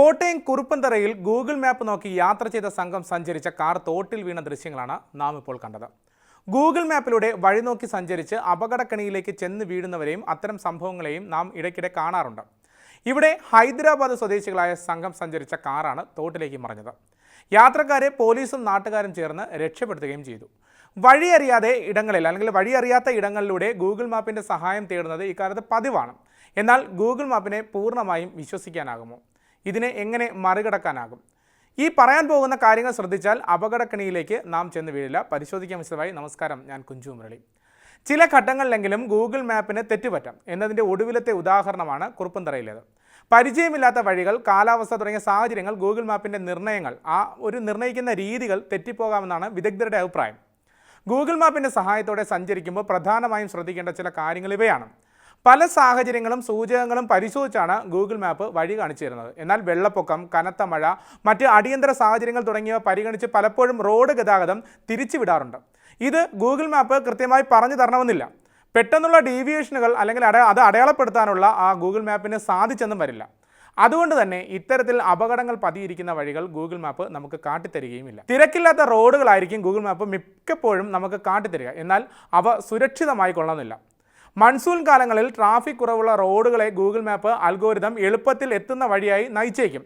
Kottayam കുറുപ്പന്തറയിൽ Google map നോക്കി യാത്ര ചെയ്ത സംഘം സഞ്ചരിച്ച കാർ തോട്ടിൽ വീണ ദൃശ്യങ്ങളാണ് നാം ഇപ്പോൾ കണ്ടത്. ഗൂഗിൾ മാപ്പിലൂടെ വഴി നോക്കി സഞ്ചരിച്ച് അപകടക്കണിയിലേക്ക് ചെന്ന് വീഴുന്നവരെയും അത്തരം സംഭവങ്ങളെയും നാം ഇടയ്ക്കിടെ കാണാറുണ്ട്. ഇവിടെ ഹൈദരാബാദ് സ്വദേശികളായ സംഘം സഞ്ചരിച്ച കാറാണ് തോട്ടിലേക്ക് മറിഞ്ഞത്. യാത്രക്കാരെ പോലീസും നാട്ടുകാരും ചേർന്ന് രക്ഷപ്പെടുത്തുകയും ചെയ്തു. വഴിയറിയാതെ ഇടങ്ങളിൽ അല്ലെങ്കിൽ വഴിയറിയാത്ത ഇടങ്ങളിലൂടെ ഗൂഗിൾ മാപ്പിന്റെ സഹായം തേടുന്നത് ഇക്കാലത്ത് പതിവാണ്. എന്നാൽ ഗൂഗിൾ മാപ്പിനെ പൂർണമായും വിശ്വസിക്കാനാകുമോ? ഇതിനെ എങ്ങനെ മറികടക്കാനാകും? ഈ പറയാൻ പോകുന്ന കാര്യങ്ങൾ ശ്രദ്ധിച്ചാൽ അപകടക്കണിയിലേക്ക് നാം ചെന്ന് വീഴില്ല. പരിശോധിക്കാൻ വിശദമായി നമസ്കാരം. ഞാൻ കുഞ്ചു മുരളി ചില ഘട്ടങ്ങളിലെങ്കിലും ഗൂഗിൾ മാപ്പിന് തെറ്റുപറ്റാം എന്നതിന്റെ ഒടുവിലത്തെ ഉദാഹരണമാണ് കുറുപ്പന്തറയിലേത് പരിചയമില്ലാത്ത വഴികൾ കാലാവസ്ഥ തുടങ്ങിയ സാഹചര്യങ്ങൾ ഗൂഗിൾ മാപ്പിന്റെ നിർണയങ്ങൾ ആ ഒരു നിർണയിക്കുന്ന രീതികൾ തെറ്റിപ്പോകാമെന്നാണ് വിദഗ്ധരുടെ അഭിപ്രായം. ഗൂഗിൾ മാപ്പിന്റെ സഹായത്തോടെ സഞ്ചരിക്കുമ്പോൾ പ്രധാനമായും ശ്രദ്ധിക്കേണ്ട ചില കാര്യങ്ങൾ ഇവയാണ്. പല സാഹചര്യങ്ങളും സൂചകങ്ങളും പരിശോധിച്ചാണ് ഗൂഗിൾ മാപ്പ് വഴി കാണിച്ചു തരുന്നത് എന്നാൽ വെള്ളപ്പൊക്കം കനത്ത മഴ മറ്റ് അടിയന്തര സാഹചര്യങ്ങൾ തുടങ്ങിയവ പരിഗണിച്ച് പലപ്പോഴും റോഡ് ഗതാഗതം തിരിച്ചുവിടാറുണ്ട്. ഇത് ഗൂഗിൾ മാപ്പ് കൃത്യമായി പറഞ്ഞു തരണമെന്നില്ല. പെട്ടെന്നുള്ള ഡീവിയേഷനുകൾ അല്ലെങ്കിൽ അട അത് അടയാളപ്പെടുത്താനുള്ള ആ ഗൂഗിൾ മാപ്പിന് സാധിച്ചെന്നും വരില്ല. അതുകൊണ്ട് തന്നെ ഇത്തരത്തിൽ അപകടങ്ങൾ പതിയിരിക്കുന്ന വഴികൾ ഗൂഗിൾ മാപ്പ് നമുക്ക് കാട്ടിത്തരികയുമില്ല. തിരക്കില്ലാത്ത റോഡുകളായിരിക്കും ഗൂഗിൾ മാപ്പ് മിക്കപ്പോഴും നമുക്ക് കാട്ടിത്തരിക. എന്നാൽ അവ സുരക്ഷിതമായി കൊള്ളുന്നില്ല മൺസൂൺ കാലങ്ങളിൽ ട്രാഫിക് കുറവുള്ള റോഡുകളെ ഗൂഗിൾ മാപ്പ് അൽഗോരിതം എളുപ്പത്തിൽ എത്തുന്ന വഴിയായി നയിച്ചേക്കും.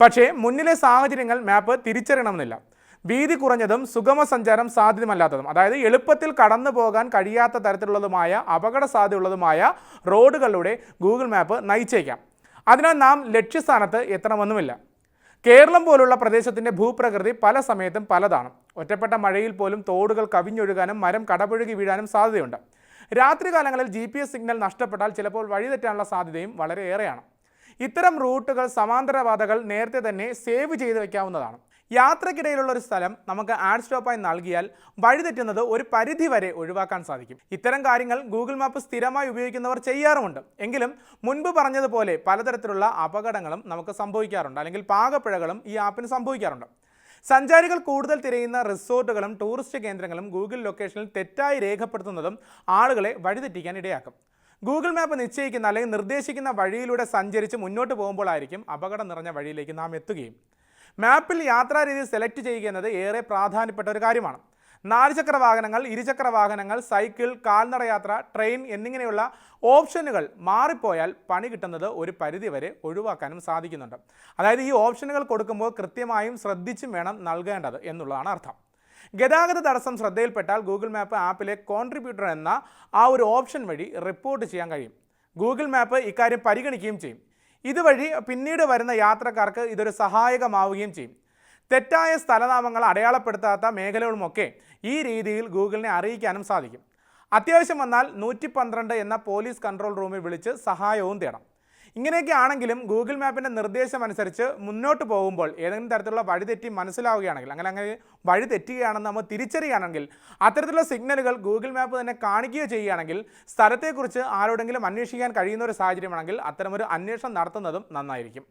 പക്ഷേ മുന്നിലെ സാഹചര്യങ്ങൾ മാപ്പ് തിരിച്ചറിയണമെന്നില്ല. വീതി കുറഞ്ഞതും സുഗമ സഞ്ചാരം സാധ്യമല്ലാത്തതും അതായത് എളുപ്പത്തിൽ കടന്നു പോകാൻ കഴിയാത്ത തരത്തിലുള്ളതുമായ അപകട സാധ്യതയുള്ളതുമായ റോഡുകളിലൂടെ ഗൂഗിൾ മാപ്പ് നയിച്ചേക്കാം. അതിനാൽ നാം ലക്ഷ്യസ്ഥാനത്ത് എത്തണമെന്നുമില്ല. കേരളം പോലുള്ള പ്രദേശത്തിന്റെ ഭൂപ്രകൃതി പല സമയത്തും പലതാണ്. ഒറ്റപ്പെട്ട മഴയിൽ പോലും തോടുകൾ കവിഞ്ഞൊഴുകാനും മരം കടപുഴകി വീഴാനും സാധ്യതയുണ്ട്. രാത്രികാലങ്ങളിൽ ജി പി എസ് സിഗ്നൽ നഷ്ടപ്പെട്ടാൽ ചിലപ്പോൾ വഴിതെറ്റാനുള്ള സാധ്യതയും വളരെയേറെയാണ്. ഇത്തരം റൂട്ടുകൾ സമാന്തര പാതകൾ നേരത്തെ തന്നെ സേവ് ചെയ്ത് വയ്ക്കാവുന്നതാണ് യാത്രക്കിടയിലുള്ള ഒരു സ്ഥലം നമുക്ക് ആഡ് സ്റ്റോപ്പായി നൽകിയാൽ വഴിതെറ്റുന്നത് ഒരു പരിധി വരെ ഒഴിവാക്കാൻ സാധിക്കും. ഇത്തരം കാര്യങ്ങൾ ഗൂഗിൾ മാപ്പ് സ്ഥിരമായി ഉപയോഗിക്കുന്നവർ ചെയ്യാറുമുണ്ട്. എങ്കിലും മുൻപ് പറഞ്ഞതുപോലെ പലതരത്തിലുള്ള അപകടങ്ങളും നമുക്ക് സംഭവിക്കാറുണ്ട്. അല്ലെങ്കിൽ പാകപ്പിഴകളും ഈ ആപ്പിന് സംഭവിക്കാറുണ്ട്. സഞ്ചാരികൾ കൂടുതൽ തിരയുന്ന റിസോർട്ടുകളും ടൂറിസ്റ്റ് കേന്ദ്രങ്ങളും ഗൂഗിൾ ലൊക്കേഷനിൽ തെറ്റായി രേഖപ്പെടുത്തുന്നതും ആളുകളെ വഴിതെറ്റിക്കാൻ ഇടയാക്കും. ഗൂഗിൾ മാപ്പ് നിശ്ചയിക്കുന്ന അല്ലെങ്കിൽ നിർദ്ദേശിക്കുന്ന വഴിയിലൂടെ സഞ്ചരിച്ച് മുന്നോട്ട് പോകുമ്പോഴായിരിക്കും അപകടം നിറഞ്ഞ വഴിയിലേക്ക് നാം എത്തുകയും. മാപ്പിൽ യാത്രാരീതി സെലക്ട് ചെയ്യുക എന്നത് ഏറെ പ്രാധാന്യപ്പെട്ട ഒരു കാര്യമാണ്. നാലുചക്ര വാഹനങ്ങൾ ഇരുചക്ര വാഹനങ്ങൾ സൈക്കിൾ കാൽനടയാത്ര ട്രെയിൻ എന്നിങ്ങനെയുള്ള ഓപ്ഷനുകൾ മാറിപ്പോയാൽ പണി കിട്ടുന്നത് ഒരു പരിധിവരെ ഒഴിവാക്കാനും സാധിക്കുന്നുണ്ട്. അതായത് ഈ ഓപ്ഷനുകൾ കൊടുക്കുമ്പോൾ കൃത്യമായും ശ്രദ്ധിച്ചും വേണം നൽകേണ്ടത് എന്നുള്ളതാണ് അർത്ഥം. ഗതാഗത തടസ്സം ശ്രദ്ധയിൽപ്പെട്ടാൽ ഗൂഗിൾ മാപ്പ് ആപ്പിലെ കോൺട്രിബ്യൂട്ടർ എന്ന ആ ഒരു ഓപ്ഷൻ വഴി റിപ്പോർട്ട് ചെയ്യാൻ കഴിയും. ഗൂഗിൾ മാപ്പ് ഇക്കാര്യം പരിഗണിക്കുകയും ചെയ്യും. ഇതുവഴി പിന്നീട് വരുന്ന യാത്രക്കാർക്ക് ഇതൊരു സഹായകമാവുകയും ചെയ്യും. തെറ്റായ സ്ഥലനാമങ്ങൾ അടയാളപ്പെടുത്താത്ത മേഖലകളുമൊക്കെ ഈ രീതിയിൽ ഗൂഗിളിനെ അറിയിക്കാനും സാധിക്കും. അത്യാവശ്യം വന്നാൽ നൂറ്റി പന്ത്രണ്ട് എന്ന പോലീസ് കൺട്രോൾ റൂമിൽ വിളിച്ച് സഹായവും തേടാം. ഇങ്ങനെയൊക്കെ ആണെങ്കിലും ഗൂഗിൾ മാപ്പിന്റെ നിർദ്ദേശം അനുസരിച്ച് മുന്നോട്ട് പോകുമ്പോൾ ഏതെങ്കിലും തരത്തിലുള്ള വഴിതെറ്റി മനസ്സിലാവുകയാണെങ്കിൽ അങ്ങനെ അങ്ങനെ വഴി തെറ്റുകയാണെന്ന് നമ്മൾ തിരിച്ചറിയുകയാണെങ്കിൽ അത്തരത്തിലുള്ള സിഗ്നലുകൾ ഗൂഗിൾ മാപ്പ് തന്നെ കാണിക്കുകയോ ചെയ്യുകയാണെങ്കിൽ സ്ഥലത്തെക്കുറിച്ച് ആരോടെങ്കിലും അന്വേഷിക്കാൻ കഴിയുന്ന ഒരു സാഹചര്യമാണെങ്കിൽ അത്തരമൊരു അന്വേഷണം നടത്തുന്നതും നന്നായിരിക്കും.